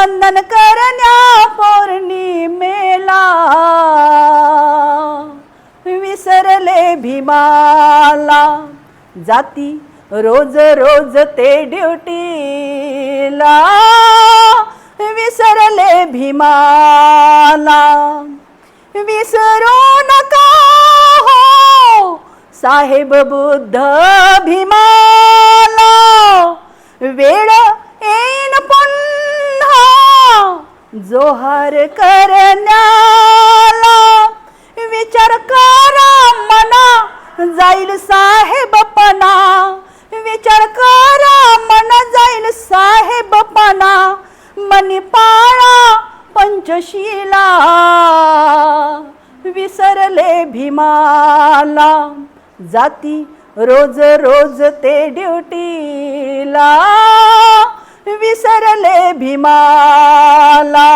वंदन करण्या पौर्णिमेला विसरले भीमाला. जाती रोज रोज ते ड्युटीला. विसरले भीमाला. विसरू नका हो. साहेब बुद्ध भीमाला. वेळ ए जोहार करण्याला विचार करा मना जाईल साहेबपणा. विचार करा मना जाईल साहेबपणा. मनी पाळा पंचशीला विसरले भीमाला. जाती रोज रोज ते ड्युटीला. विसरले भीमाला.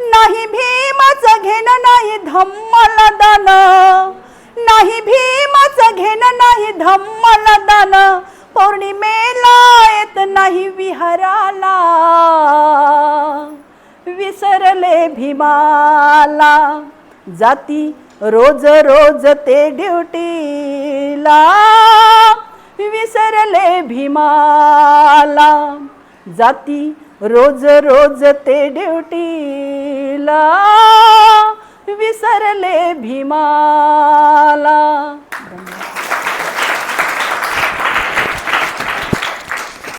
नाही भीमाचं घेणं नाही धम्मला दान. नाही भीमाचं घेणं नाही धम्मला दान. पौर्णिमेला येत नाही विहाराला. विसरले भीमाला. जाती रोज रोज ते ड्युटीला. विसरले भीमाला. जाती रोज रोज ते ड्युटीला विसरले भीमा.